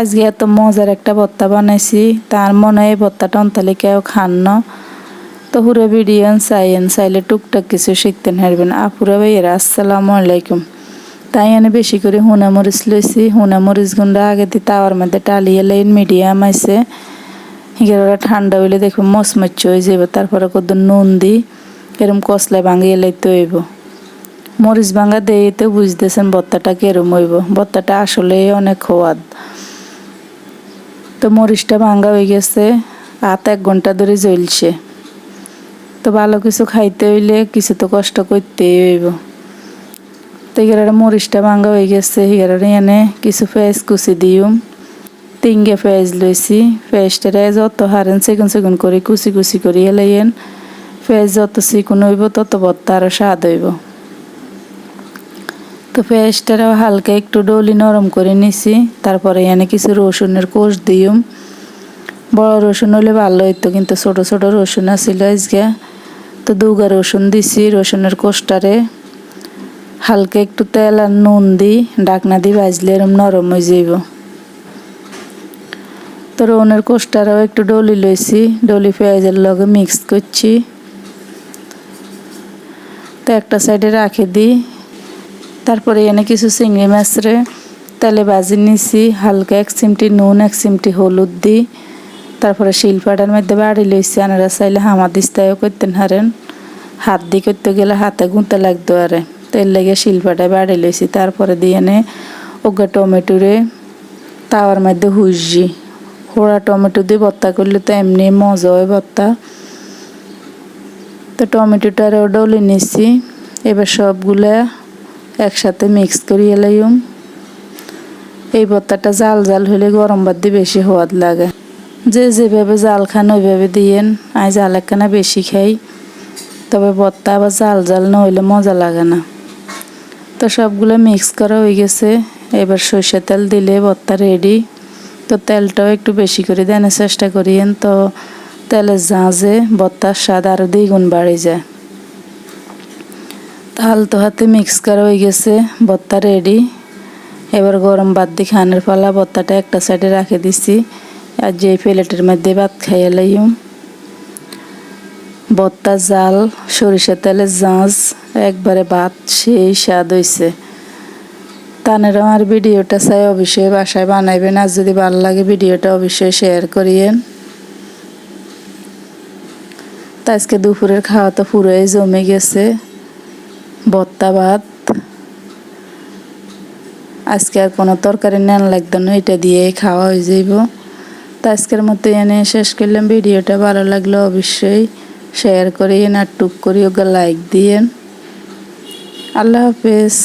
আজকে এত মজার একটা ভর্তা বানাইছি, তার মনে হয় এই ভর্তাটা অন্তালে কেউ খান না। তো পুরো ভিডিও চাইয়েন চাইলে টুকটাক কিছু শিখতেন হারবেন আপুরা ভাইয়েরা, আসসালামু আলাইকুম। তাই আমি বেশি করে হুনা মরিচ লইছি। হুনা মরিচ গুন্ডা আগে দিয়ে তাওয়ার মধ্যে টালিয়ে লাইন মিডিয়াম আইছে হিগেরা ঠান্ডা হইলে দেখব মচমচ হয়ে যাবে তারপরে কত নুন দিই। এরম কসলায় ভাঙিয়ে লাইতে হইব। মরিচ ভাঙা দিয়ে তো বুঝতেছেন ভর্তাটা কেরম হইব। ভর্তাটা আসলে অনেক খোয়াদ। তো মরিচটা ভাঙ্গা হয়ে গেছে হাত এক ঘণ্টা ধরে জ্বলছে। তো ভালো কিছু খাইতে হইলে কিছু তো কষ্ট করতেই হইব। তো এগারোটা মরিচটা ভাঙ্গা হয়ে গেছে এগারোটা এনে কিছু পেঁয়াজ কুচি দিউম। তিনগে পেঁয়াজ লইছি পেঁয়াজটা যত হারেন সেগুন সেগুন করে কুচি কুচি করে এলাইয়েন পেঁয়াজ যত চিকুন হইব তত ভর্তা আরও স্বাদ হইব। তো পেঁয়াজটাও হালকা একটু ডলি নরম করে নিছি। তারপরে এনে কিছু রসুনের কোষ দিউম বড় রসুন হলে ভালো হইতো, কিন্তু ছোট ছোট রসুন আছিল আজকে। তো দুগা রসুন দিছি, রসুনের কোষটারে। হালকা একটু তেল আর নুন দিই ডাকনা দিয়ে ভাজলে এরম নরম হয়ে যাইব। তো রনের কোষটারও একটু ডলি লইছি, ডলি পেঁয়াজের লগে মিক্স করছি। তো একটা সাইডে রাখে দিই তারপরে এনে কিছু চিংড়ি মাছরে তেলে ভাজি নিছি, হালকা এক চিমটি নুন, এক চিমটি হলুদ দিই তারপরে শিলপাটার মধ্যে বাড়ি লইছি, আনারা চাইলে হামা দিস্তায়ও করতেন হারেন। হাত দিয়ে করতে গেলে হাতে গুঁতে লাগতো আরে। তেল লেগে শিলপাটায় বাড়ি লইছি, তারপরে দিয়ে এনে ওগা টমেটোরে তাওয়ার মধ্যে হুসজি হোড়া টমেটো দিয়ে ভর্তা করলে তো এমনি মজা হয় ভর্তা। তো টমেটোটারও ডলে নিছি, এবার সবগুলা একসাথে মিক্স করিয়ে লাইম এই ভর্তাটা জাল জাল হলে গরম ভাত দিয়ে বেশি হওয়াদ লাগে। যে যেভাবে জাল খান ওইভাবে দিয়েন। আমি জাল একখানা বেশি খাই। তবে ভর্তা আবার জাল জাল না হইলে মজা লাগে না। তো সবগুলো মিক্স করা হয়ে গেছে। এবার সর্ষে তেল দিলে ভর্তা রেডি। তো তেলটাও একটু বেশি করে দেনের চেষ্টা করিয়েন। তো তেলের জাঁজে ভর্তার স্বাদ আরও দ্বিগুণ বাড়ে যায়। তাল তো হাতে মিক্স করা হয়ে গেছে ভর্তা রেডি এবার গরম ভাত দিয়ে খানের পালা ভর্তাটা একটা সাইডে রাখে দিছি, আর যে প্লেটের মধ্যে ভাত খাইয়ে লাইম। ভর্তা জাল, সরিষা তেলের জাঁজ একবারে ভাত, সেই স্বাদ হয়েছে তানের আমার ভিডিওটা চাই, অবশ্যই বাসায় বানাইবেন, আর যদি ভালো লাগে ভিডিওটা অবশ্যই শেয়ার করিয়েন। তা আজকে দুপুরের খাওয়া তো পুরোই জমে গেছে। ভর্তা, ভাত। আজকে আর কোনো তরকারি নেন লাগতো না, এটা দিয়ে খাওয়া হয়ে যাইব। তো আজকের মতো এনে শেষ করলাম। ভিডিওটা ভালো লাগল অবশ্যই শেয়ার করিয়েন আর টুক করি ওকে লাইক দিয়েন। আল্লাহ হাফেজ।